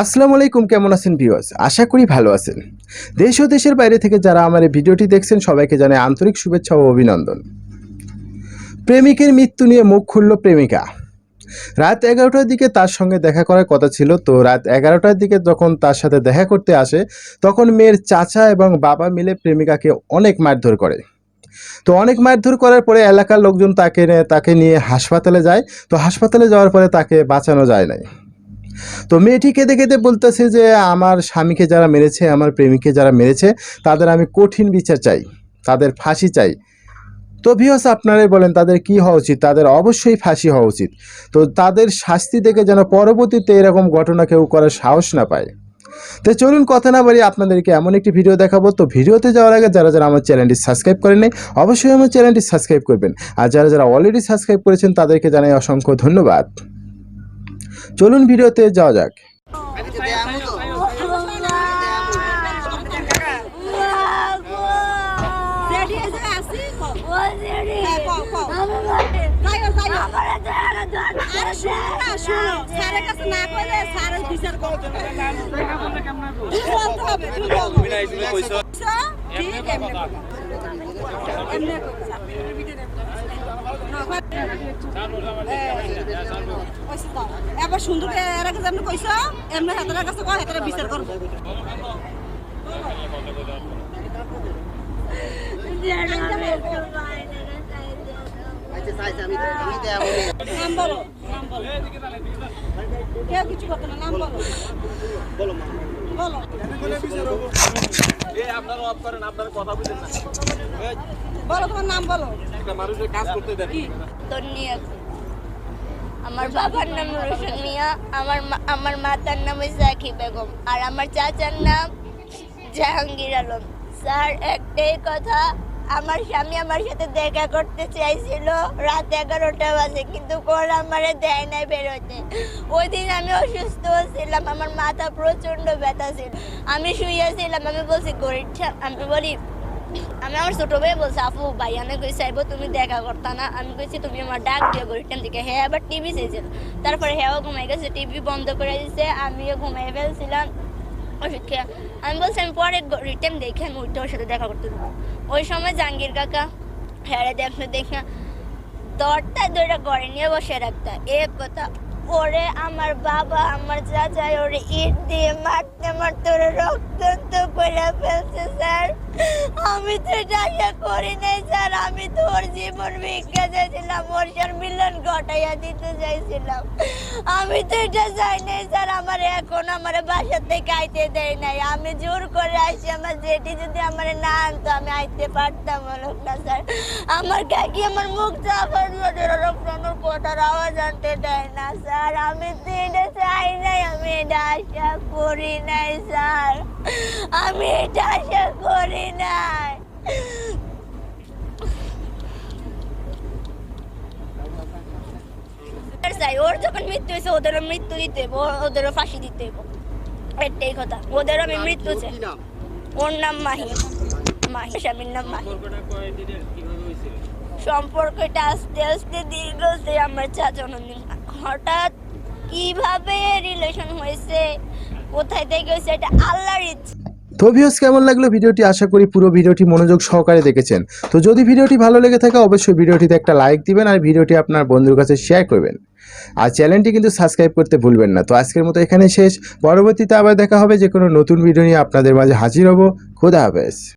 আসসালামু আলাইকুম, কেমন আছেন ভিউয়ার্স আশা করি ভালো আছেন। দেশ ও দেশের বাইরে থেকে যারা আমার এই ভিডিওটি দেখছেন, সবাইকে জানাই আন্তরিক শুভেচ্ছা ও অভিনন্দন। প্রেমিকের মৃত্যু নিয়ে মুখ খুলল প্রেমিকা। রাত এগারোটার দিকে তার সঙ্গে দেখা করার কথা ছিল। তো রাত এগারোটার দিকে যখন তার সাথে দেখা করতে আসে, তখন মেয়ের চাচা এবং বাবা মিলে প্রেমিকাকে অনেক মারধর করে। তো অনেক মারধর করার পরে এলাকার লোকজন তাকে তাকে নিয়ে হাসপাতালে যায়। তো হাসপাতালে যাওয়ার পরে তাকে বাঁচানো যায় নাই। তো মেয়েটি কেঁদে কেঁদে বলতেছে যে, আমার স্বামীকে যারা মেরেছে, আমার প্রেমিককে যারা মেরেছে, তাদের আমি কঠিন বিচার চাই। তাদের ফাঁসি চাই। তো ভিওস আপনারাই বলেন তাদের কি হওয়া উচিত? তাদের অবশ্যই ফাঁসি হওয়া উচিত। তো তাদের শাস্তি থেকে যেন পরবর্তীতে এরকম ঘটনা কেউ করার সাহস না পায়। তো চলুন কথা না বাড়ি আপনাদেরকে এমন একটি ভিডিও দেখাবো। তো ভিডিওতে যাওয়ার আগে যারা যারা আমার চ্যানেলটি সাবস্ক্রাইব করেন নাই অবশ্যই আমার চ্যানেলটি সাবস্ক্রাইব করবেন। আর যারা যারা অলরেডি সাবস্ক্রাইব করেছেন, তাদেরকে জানাই অসংখ্য ধন্যবাদ। চলুন ভিডিওতে যাওয়া যাক। এবার সুন্দর এর আগে যেমন কইছ এমনি হাতের কাছে কয় হাতের বিচার করব নাম বলো নাম বলো কেউ কিছু করতে না নাম বলো। বলো। বলো তোমার নাম বলো। কি? আমার বাবার নাম রোশন মিয়া আমার মা- আমার মাতার নাম সাকি বেগম আর আমার চাচার নাম জাহাঙ্গীর আলম। স্যার একটাই কথা আমার স্বামী আমার সাথে দেখা করতে চাইছিল। রাত এগারোটা বাজে, কিন্তু কোন আমারে দেয় নাই বেরোতে। ওই দিন আমি অসুস্থ ছিলাম, আমার মাথা প্রচণ্ড ব্যথা ছিল। আমি শুয়েছিলাম আমি বলছি গরিব আমি বলি, আমি আমার ছোট ভাই বলছি, আপু ভাই আমি কই চাইব তুমি দেখা করতা না। আমি কইছি, তুমি আমার ডাক দিয়ে গরিবটার দিকে। হ্যাঁ আবার টিভি চাইছিল। তারপরে হ্যাঁ ঘুমাই গেছে, টিভি বন্ধ করে দিছে, আমিও ঘুমাই ফেলছিলাম। ওষুধ আমি বলছি, আমি পরে রিটার্ন দেখে আমি ওর সাথে দেখা করতে দেবো ওই সময় জাহাঙ্গীর কাকা হ্যাঁ দেখে দরটা দুইটা গড়ে নিয়ে বসে রাখতা এ কথা ওরে আমার বাবা, আমার চাচা ওরে ইট দিয়ে মারতে মারতে ওরে রক্তান্ত করে ফেলছে, স্যার। আমি তো এটা করি নাই, স্যার। আমি তো ওর জীবন ভিক্ষা চাইছিলাম, ওর সার মিলন ঘটাইয়া দিতে চাইছিলাম। আমি তো এটা চাই নাই, স্যার। আমার এখন আমার বাসা থেকে আইতে দেয় নাই। আমি জোর করে আসি আমার জেঠি যদি আমার না আনতো, আমি আইতে পারতাম না, স্যার। আমার কাকি আমার মুখ চাপার রক্তানোর কোটার আওয়াজ আনতে দেয় না, স্যার। আমি তো এটা চাই নাই আমি এটা আশা করি নাই স্যার। আমি এটা আশা করি নাই। চাই ওর যখন মৃত্যু হয়েছে ওদেরও মৃত্যু দিতে ওদেরও ফাঁসি দিতে একটাই কথা। ওদেরও আমি মৃত্যু চাই। ওর নাম মাহি মাহি স্বামীর নাম মাহি সম্পর্কটা আস্তে আস্তে দীর্ঘ আমার চাচা নন্দিন হঠাৎ কীভাবে রিলেশন হয়েছে? কোথায় থেকে হয়েছে এটা আল্লাহর ইচ্ছা। তো ভিউস কেমন লাগল ভিডিওটি? আশা করি পুরো ভিডিওটি মনোযোগ সহকারে দেখেছেন। তো যদি ভিডিওটি ভালো লেগে থাকে, অবশ্যই ভিডিওটিতে একটা লাইক দিবেন আর ভিডিওটি আপনার বন্ধুর কাছে শেয়ার করবেন। আর চ্যানেলটি কিন্তু সাবস্ক্রাইব করতে ভুলবেন না। তো আজকের মতো এখানে শেষ। পরবর্তীতে আবার দেখা হবে যে কোনো নতুন ভিডিও নিয়ে আপনাদের মাঝে হাজির হব। খোদা হাফেজ।